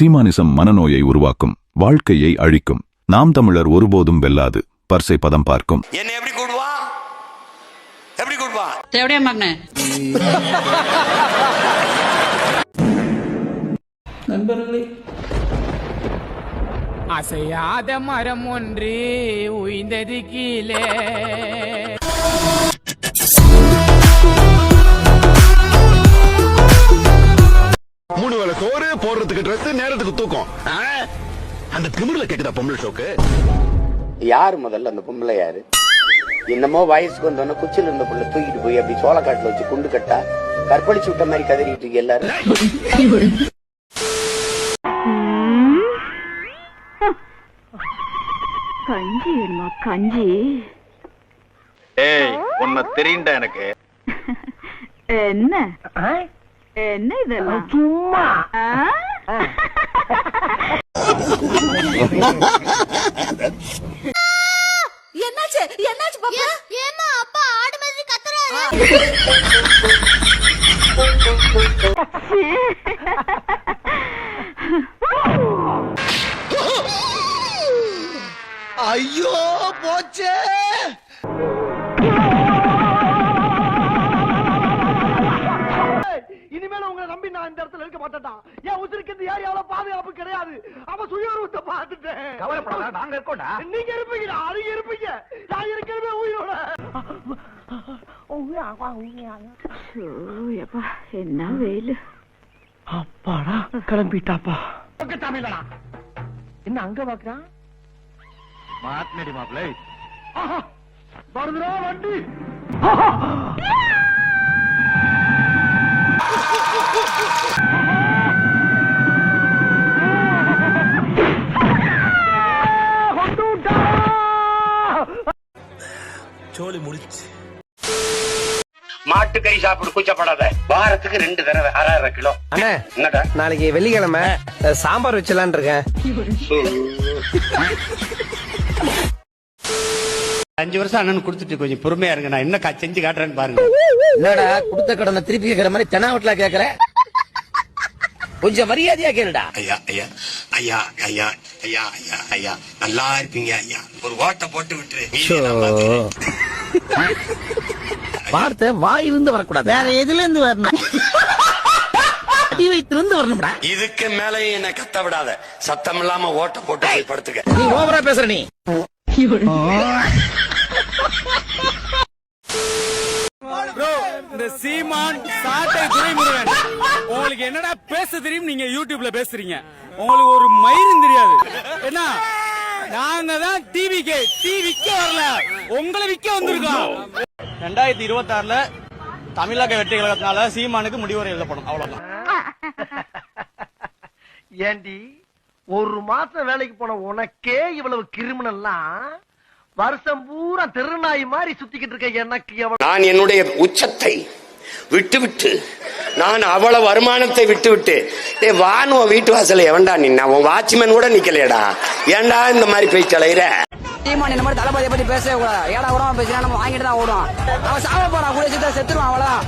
சீமானிசம் மனநோயை உருவாக்கும் வாழ்க்கையை அழிக்கும். நாம் தமிழர் ஒருபோதும் வெல்லாது. பர்சை பதம் பார்க்கும். என்ன எப்படி கூடுவான் எப்படி கூடுவான் தேவடியா மகனே? நண்பர்களே. அசையாத மரம் ஒன்று உய்ந்தது கீழே. போடுறதுக்கு ட்ரெஸ் நேரத்துக்கு தூக்கம்? அந்த திமிர்ல கேக்குதா பொம்பளை ஷோக்கு? யாரு முதல்ல அந்த பொம்பளை யாரு? என்னமோ வயசுக்கு வந்தோடனே குச்சில இருந்த புள்ள தூக்கிட்டு போய் அப்படி சோளக்காட்டுல வச்சு குண்டு கட்டா கற்பழிச்சு விட்ட மாதிரி கதறிட்டு இருக்கு எல்லாரும். கஞ்சி வேணுமா? கஞ்சி. ஏய் உன்னை தெரியுண்டா எனக்கு? என்ன? என்ன இதெல்லாம்? சும்மா. என்னாச்சு? என்னாச்சு பாப்பா? ஏமா அப்பா ஆடு மாதிரி கத்துறாரு. ஐயோ போச்சே. இருக்க மாட்டேன்டா. என் உசிருக்கு பாதுகாப்பு கிடையாது. அவன் சுயரூபத்தை பார்த்துட்டேன். கவலைப்படாத நாங்க இருக்கோம்டா. நீங்க இருப்பீங்கடா நீங்க இருப்பீங்க. நான் இருக்கிறவே உயிரோட. ஷோ, எப்பா என்ன வெயில் அப்பாடா கிளம்பிட்டாப்பா. என்ன அங்க பாக்குறான் மாட்டினடி மாப்பிள்ளை. வருதுடா வண்டி. மாட்டுக்கறி சாப்பிடு கூச்சப்படாத. வாரத்துக்கு ரெண்டு தடவை அரை அரை கிலோ. அண்ணே என்னடா? நாளைக்கு வெள்ளிக்கிழமை சாம்பார் வச்சலான் இருக்கேன். அஞ்சு வருஷம் அண்ணன் கொடுத்துட்டு கொஞ்சம் பொறுமையா இருங்க. நான் என்ன செஞ்சு காட்டுறேன்னு பாருங்க. என்னடா கொடுத்த கடனை திருப்பி கேக்குற மாதிரி தெனாவட்ல கேக்குற கொஞ்சம் மரியாதையா கேளுடா. ஐயா ஐயா ஐயா ஐயா ஐயா ஐயா ஐயா நல்லா இருப்பீங்க ஐயா. ஒரு ஓட்டை போட்டு விட்டுரு. வார்த்தை வாயிலிருந்து வரக்கூடாது. வேற எதுல இருந்து வரணும் வரணும்டா. இதுக்கு மேல என்ன கத்த விடாத. சத்தம் இல்லாம ஓட்ட போட்டு போய் படுத்துக்க. நீ ஓவரா பேசுற நீ. இந்த சீமான் சாட்டை துரைமுருகன். உங்களுக்கு என்னடா பேச தெரியும்? நீங்க யூடியூப்ல பேசுறீங்க. உங்களுக்கு ஒரு மயிரும் தெரியாது. என்ன? நாங்க தான் டிவிக்கு டிவிக்க வரல. உங்களை விக்க வந்திருக்கோம். ரெண்டாயிரத்தி இருபத்தி ஆறுல தமிழக வெற்றி கழகத்தினால சீமானுக்கு முடிவுரை எழுதப்படும். அவ்வளவுதான். ஏண்டி ஒரு மாசம் வேலைக்கு போன உனக்கே இவ்வளவு கிரிமினல்லாம் வருஷம் பூரா திருநாய் மாதிரி சுத்திக்கிட்டு இருக்க எனக்கு நான் என்னுடைய உச்சத்தை விட்டுவிட்டு நான் அவ்வளவு வருமானத்தை விட்டுவிட்டு டேய் வான்னு உன் வீட்டு வாசல்ல எவன்டா நின்னா? உன் வாட்ச்மேன் கூட நிக்கலையடா. ஏன்டா இந்த மாதிரி பேச்சு அலையிற சீமான் இந்த மாதிரி தளபதியை பத்தி பேசவே கூடாது. ஏடா கூட பேசினா நம்ம வாங்கிட்டு தான் ஓடும். அவன் சாவ போறான். கூட சித்த செத்துருவான் அவ்வளவுதான்.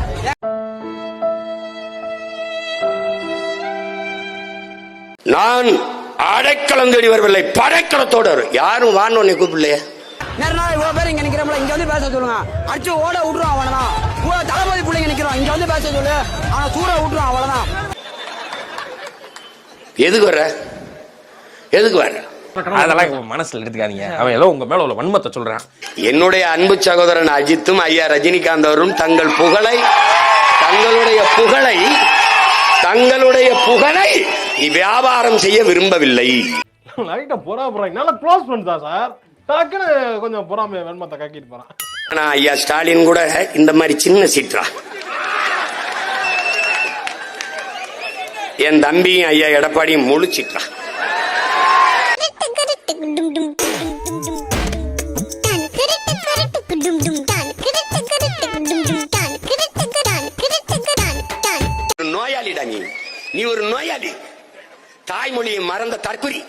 நான் அடைக்கலம் தேடி வரவில்லை. படைக்கலத்தோடு. யாரும் வான்னு உன்னை கூப்பிடலையே? நேர நாள் இவ்வளவு பேர் இங்க நிக்கிறோம்ல இங்க வந்து பேச சொல்லுங்க. அடிச்சு ஓட விட்டுருவான் அவனதான் இவ்வளவு தளபதி பிள்ளைங்க நிக்கிறோம் இங்க வந்து பேச சொல்லு. அவனை தூர விட்டுருவான் அவ்வளவுதான். எதுக்கு வர்ற? எதுக்கு வர்ற? அதெல்லாம் மனசுல எடுத்துக்காதீங்க. அவன் ஏதோ உங்க மேல உள்ள வன்மத்தை சொல்றான். என்னுடைய அன்பு சகோதரன் அஜித்தும் ஐயா ரஜினிகாந்த் அவரும் தங்கள் புகழை தங்களுடைய புகழை தங்களுடைய புகழை வியாபாரம் செய்ய விரும்பவில்லை. லைட்டா பொறா போறாங்க நல்லா க்ளோஸ் பண்ணிட்டா சார் டக்குன்னு கொஞ்சம் பொறாம வெண்மத்தை கக்கிட்டு போறான். ஆனா ஐயா ஸ்டாலின் கூட இந்த மாதிரி சின்ன சீற்றா என் தம்பியும் ஐயா எடப்பாடியும் முழு ஒரு நோயாளிடா நீ. நீ ஒரு நோயாளி. தாய்மொழியை மறந்த தற்குறி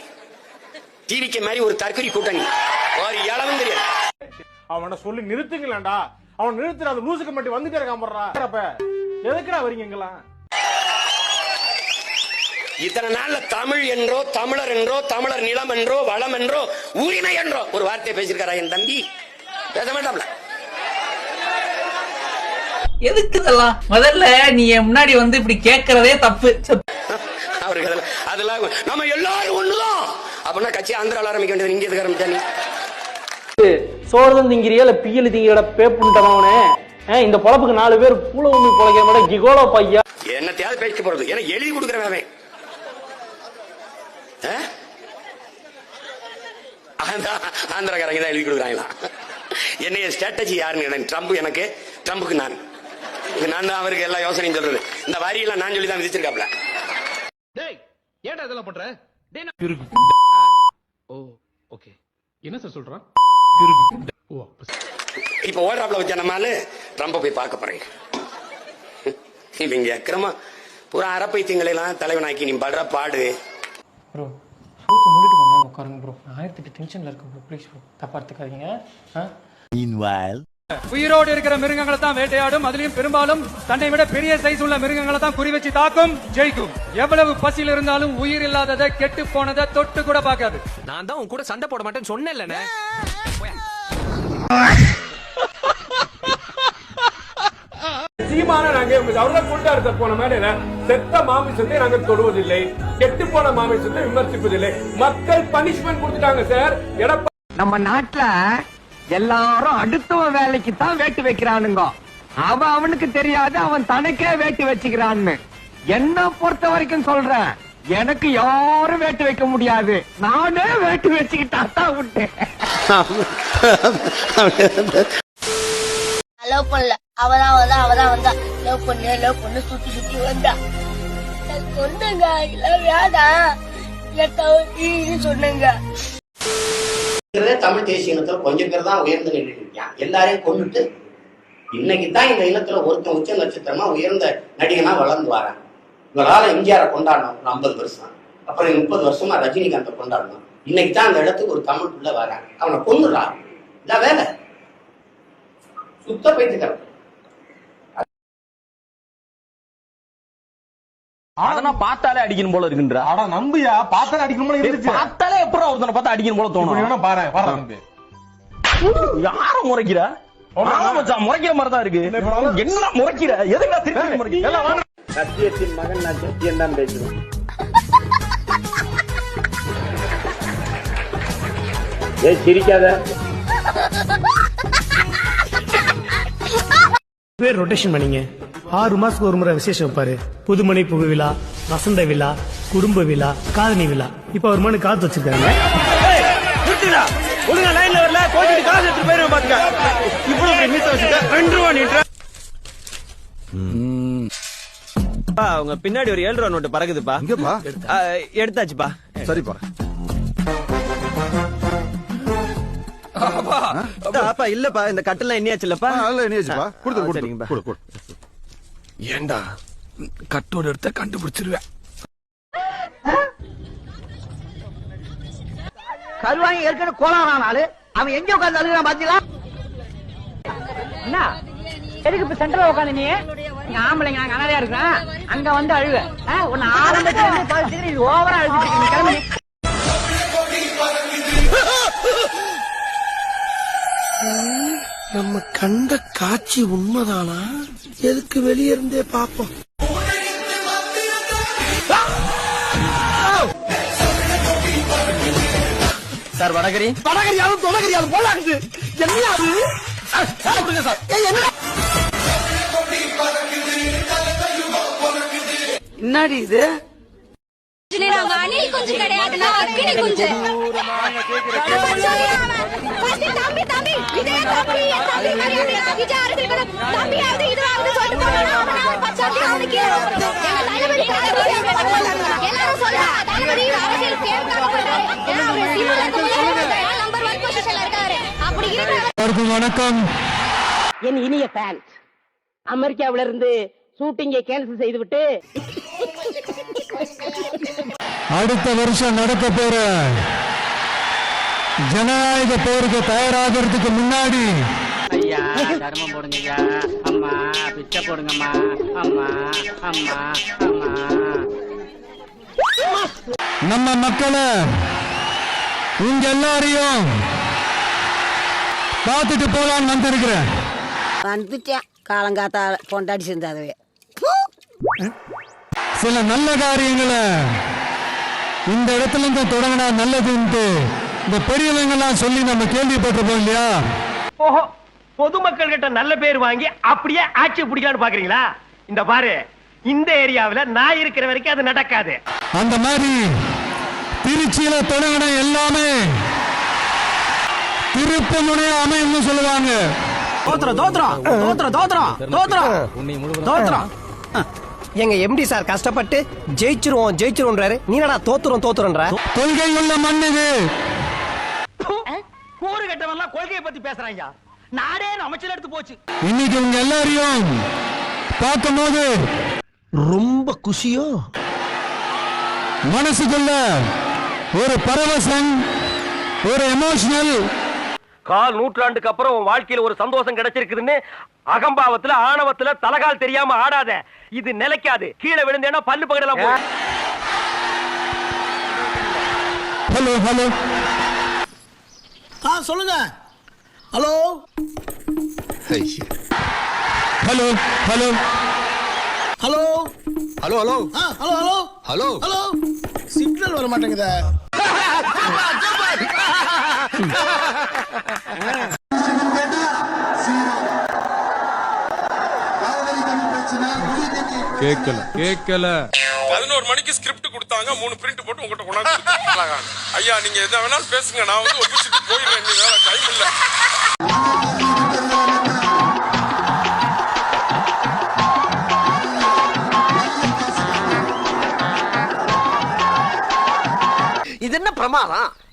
டிவிக்கு மாதிரி ஒரு தற்குறி கூட்டணி. தெரியாது. அவனை சொல்லி நிறுத்துங்களேன்டா. அவன் நிறுத்துற அந்த லூசுக்கு மட்டும் வந்துட்டே இருக்கான் போடுறா. அப்ப எதுக்குடா வரீங்க இங்கெல்லாம்? இத்தனை நாள்ல தமிழ் என்றோ தமிழர் என்றோ தமிழர் நிலம் என்றோ வளம் என்றோ உரிமை என்றோ. ஒரு வார்த்தை பேசியிருக்காரா என் தம்பி? பேச மாட்டாப்ல. எதுக்கு இதெல்லாம்? முதல்ல நீ என் முன்னாடி வந்து இப்படி கேக்குறதே தப்பு. அவருக்கு அதெல்லாம் அதெல்லாம் நம்ம எல்லாரும் ஒண்ணுதான். அப்படின்னா கட்சி ஆந்திராவில் ஆரம்பிக்க வேண்டியது இங்கே எதுக்கு ஆரம்பிச்சா நீ? சோறுதான் திங்கிறியா இல்ல பியல் திங்கிறட பேப்புண்டவனே இந்த பொழப்புக்கு நாலு பேர் பூல உமி பொழைக்கிற மாதிரி கிகோலோ பையா? என்னத்தையாவது பேசிக்க போறது. ஏன்னா எழுதி கொடுக்குறவன் ஆந்திராக்காரங்க தான் எழுதி கொடுக்குறாங்களா? என்னைய ஸ்ட்ராட்டஜி யாருன்னு எனக்கு ட்ரம்ப் எனக்கு ட்ரம்புக்கு நான். நான் தான் அவருக்கு எல்லா யோசனையும் சொல்றது. இந்த வரியெல்லாம் நான் சொல்லி தான் விதிச்சிருக்காப்ல டேய் ஏன்டா இதெல்லாம் பண்ற? டேய் ஓ ஓகே. என்ன சார் சொல்றான்? இப்ப ஓடுறாப்ல வச்ச நம்மால ட்ரம்ப போய் பார்க்க போறேன். இவங்க அக்கிரமா பூரா அரப்பைத்தியங்களை எல்லாம் தலைவனாக்கி நீ படுற பாடு. ப்ரோ சூத்து மூடிட்டு போனா உட்காருங்க ப்ரோ ஆயிரத்தி எட்டு டென்ஷன்ல இருக்கேன் ப்ரோ ப்ளீஸ் ப்ரோ தப்பா எடுத்துக்காதீங்க. உயிரோடு இருக்கிற மிருகங்களை தான் வேட்டையாடும். அதுலயும் பெரும்பாலும் தன்னை விட பெரிய சைஸ் உள்ள மிருகங்களை தான் குறி வச்சு தாக்கும். ஜெயிக்கும். எவ்வளவு பசியில் இருந்தாலும் உயிர் இல்லாததை கெட்டு போனதை தொட்டு கூட பார்க்காது. நான் தான் உன் கூட சண்டை போட மாட்டேன்னு சொன்னேன்லண்ணே. சீமான நாங்க அவர்தான் கொண்டாடுத்த போன மேடையில செத்த மாமிசத்தை நாங்க தொடுவதில்லை. கெட்டு போன மாமிசத்தை விமர்சிப்பதில்லை. மக்கள் பனிஷ்மெண்ட் கொடுத்துட்டாங்க சார் எடப்பா நம்ம நாட்டுல எல்லாரும் அடுத்தவன் வேலைக்கு தான் வேட்டு வைக்கிறானுங்க. அவன் அவனுக்கு தெரியாது அவன் தனக்கே வேட்டு வச்சுக்கிறான்னு. என்ன பொறுத்த வரைக்கும் சொல்றேன். எனக்கு யாரும் வேட்டு வைக்க முடியாது. நானே வேட்டு வச்சுக்கிட்டா தான் உண்டு. லவ் பண்ணல அவதான் வந்தா அவதான் வந்தா லவ் பண்ணு. லவ் பண்ணு. சுத்தி சுத்தி வந்தா. சொன்னங்க இல்ல என் சொன்னங்க. தமிழ் தேசிய இனத்துல கொஞ்சம் பேர் தான் உயர்ந்து நின்றுட்டு இருக்கான் எல்லாரையும் கொண்டுட்டு இன்னைக்கு தான் இந்த இனத்துல ஒருத்தன் உச்ச நட்சத்திரமா உயர்ந்த நடிகனா வளர்ந்து வரான். இவளால எம்ஜிஆரை கொண்டாடணும். ஒரு ஐம்பது வருஷம். அப்புறம் முப்பது வருஷமா ரஜினிகாந்தை கொண்டாடணும். இன்னைக்கு தான் அந்த இடத்துக்கு ஒரு தமிழ் புள்ள வரான் அவனை கொண்டுறான் இதான் வேலை. சுத்த பைத்துக்கிறான் அதெல்லாம் பார்த்தாலே அடிக்கணும் போல இருக்குன்ற. அட நம்பியா? பார்த்தாலே அடிக்கணும் போல இருந்துச்சு. பார்த்தாலே எப்பறம் ஒருத்தனை பார்த்தா அடிக்கணும் போல தோணும்? பாரு பாரு நம்பி. யார முறைக்கிற? முறைக்கிற மாதிரி தான் இருக்கு என்ன முறைக்கிற? எதுக்கு திருப்பி முறைக்கிற? சத்தியத்தின் மகன் நான் சத்தியம் தான் பேசுவேன். ஏ சிரிக்காத. பேர் ரொட்டேஷன் பண்ணீங்க. ஆறு மாசத்துக்கு ஒரு முறை விசேஷம் வைப்பாரு. புதுமணி புகு விழா வசந்த விழா குடும்ப விழா காதணி விழா. இப்ப ஒரு மணி காத்து வச்சிருக்காங்க ஒழுங்கா லைன்ல வரல. கோச்சிட்டு காசு எடுத்து போயிருவேன் பாத்துக்க. இவ்வளவு பெரிய மீச வச்சுக்க ரெண்டு ரூபா நீட்டுற உங்க பின்னாடி ஒரு ஏழு ரூபா நோட்டு பறக்குதுப்பா. இங்கப்பா ஆ, எடுத்தாச்சுப்பா. சரிப்பா. அப்பா இல்லப்பா இந்த கட்டெல்லாம் எண்ணியாச்சுல்லப்பா நல்ல எண்ணியாச்சுப்பா. கொடுத்து ஆ, கொடுத்து சரிங்கப்பா. கொடு கொடு. ஏண்டா? கட்டோட எடுத்த கண்டுபிடிச்சிருவேன் கருவாங்க ஏற்கனவே ஆளு. அவன் எங்க உட்கார்ந்து அழுகிறான் பாத்தீங்களா? என்ன? எதுக்கு இப்ப சென்டர்ல உட்காந்து நீ? ஆம்பளைங்க நாங்க அனாதையா இருக்கிறேன் அங்க வந்து அழுவ. உன்னை ஆரம்பத்துல இருந்து பாத்துட்டு இது ஓவரா அழுதுட்டு. நீ கிளம்பு. நம்ம கண்ட காட்சி உண்மைதானா? எதுக்கு வெளியே இருந்தே பாப்போம் சார் வடகரி? வடகரியாலும் தொடகரியாலும் போலாக்குது. என்ன என்னடி இது? நாங்க அணில் குஞ்சு கிடையாது. நான் அக்கினி குஞ்சு. தம்பி தம்பி இதே தம்பி என் தம்பி மாதிரி இது யாருக்கு இருக்கணும் தம்பி யாரு இது யாரு சொல்லிட்டு போனா அவன் பச்சாத்தி அவனுக்கு எங்க தளபதி எல்லாரும் சொல்றா தளபதி அரசியல் கேட்காம பண்றாரு ஏன்னா அவர் சீமான் இருக்கும்போது நம்பர் ஒன் பொசிஷன்ல இருக்காரு. அப்படி இருக்கிற வணக்கம். என் இனிய ஃபேன் அமெரிக்காவில இருந்து ஷூட்டிங்கை கேன்சல் செய்துவிட்டு அடுத்த வருஷம் நடக்க போற ஜனநாயக போருக்கு தயாராகிறதுக்கு முன்னாடி ஐயா தர்மம் போடுங்க அம்மா பிச்சை போடுங்கம்மா. அம்மா அம்மா அம்மா. நம்ம மக்களை உங்க எல்லாரையும் பார்த்துட்டு போலான்னு வந்திருக்கிறேன். வந்துட்டேன். காலங்காத்தால பொண்டாடி சேர்ந்தாதவே சில நல்ல காரியங்களை இந்த இடத்துல இருந்து தொடங்கினா நல்லதுன்ட்டு இந்த பெரியவங்க எல்லாம் சொல்லி நம்ம கேள்விப்பட்டிருப்போம் இல்லையா? ஓஹோ பொதுமக்கள் கிட்ட நல்ல பேர் வாங்கி அப்படியே ஆட்சி பிடிக்கலாம்னு பாக்குறீங்களா? இந்த பாரு இந்த ஏரியாவுல நான் இருக்கிற வரைக்கும் அது நடக்காது. அந்த மாதிரி திருச்சியில தொடங்கின எல்லாமே திருப்ப முனைய அமையும்னு சொல்லுவாங்க தோத்துறோம் தோத்துறோம் தோத்துறோம் தோத்துறோம் தோத்துறோம் தோத்துறோம் எங்க எம்டி சார் கஷ்டப்பட்டு ஜெயிச்சிருவோம் ஜெயிச்சிருவோன்றாரு நீ என்னடா தோத்துறோம் தோத்துறோன்ற கொள்கை உள்ள மண் இது கூறு கட்டவெல்லாம் கொள்கையை பத்தி பேசுறாங்க நாடே அமைச்சர் எடுத்து போச்சு. இன்னைக்கு உங்க எல்லாரையும் பார்க்கும்போது ரொம்ப குஷியோ? மனசுக்குள்ள ஒரு பரவசம் ஒரு எமோஷனல் கால் நூற்றாண்டுக்கு அப்புறம் உன் வாழ்க்கையில ஒரு சந்தோஷம் கிடைச்சிருக்குதுன்னு அகம்பாவத்துல ஆணவத்துல தலகால் தெரியாம ஆடாத. இது நிலைக்காது. கீழே விழுந்தேன்னா பல்லு பகடலாம் போய் ஹலோ ஹலோ. ஆ சொல்லுங்க. Hello? Hello hello. Hello? Hello hello. Hello hello. Hello. Hello. Signal வர மாட்டேங்குதே கேட்கல கேட்கல. பதினோரு மணிக்கு ஸ்கிரிப்ட் கொடுத்தாங்க மூணு பிரிண்ட் போட்டு உங்ககிட்ட கொண்டாந்து ஐயா நீங்க எதை வேணாலும் பேசுங்க நான் வந்து ஒப்பிச்சுட்டு போயிடுறேன் நீ வேலை டைம் இல்ல. இது என்ன பிரமாதம்?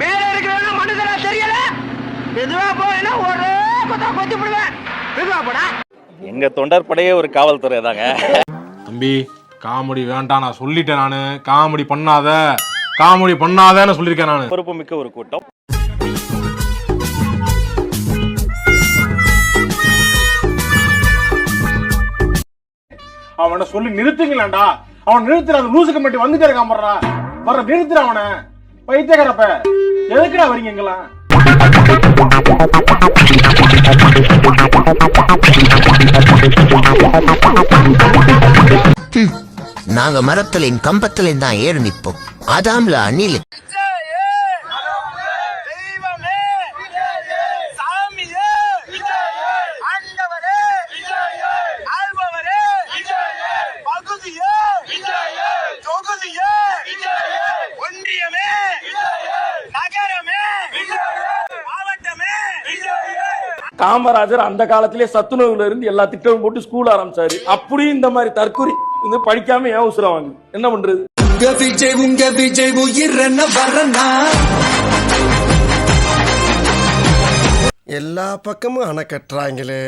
மேல இருக்கிறவங்க மனுஷனா தெரியல? மெதுவா போயினா ஒரே கொத்தா கொத்தி விடுவேன். மெதுவா போடா. எங்க தொண்டர் படையே ஒரு காவல்துறை தாங்க. தம்பி காமெடி வேண்டாம் நான் சொல்லிட்டேன் நானு. காமெடி பண்ணாத. காமெடி பண்ணாதன்னு சொல்லியிருக்கேன் நானு. பொறுப்பு மிக்க ஒரு கூட்டம். அவனை சொல்லி நிறுத்துங்களேன்டா. அவன் நிறுத்துற அந்த லூசுக்கு மட்டும் வந்துட்டே இருக்கான் போடுறா வர நிறுத்துற அவனை. பைத்தியக்காரப்ப எதுக்குடா வரீங்க இங்கெல்லாம்? நாங்க மரத்திலையும் கம்பத்திலையும் தான் ஏறு நிற்போம் அதாம்ல அணில் காமராஜர் அந்த காலத்திலே சத்துணவுல இருந்து எல்லா திட்டமும் போட்டு ஸ்கூல் ஆரம்பிச்சாரு. அப்படியும் இந்த மாதிரி தற்கொலை வந்து படிக்காம ஏன் உசுர வாங்க என்ன பண்றது? உங்க விஜய் உங்க விஜய் உயிர் என்ன வரனா எல்லா பக்கமும் அணை கட்டுறாங்களே.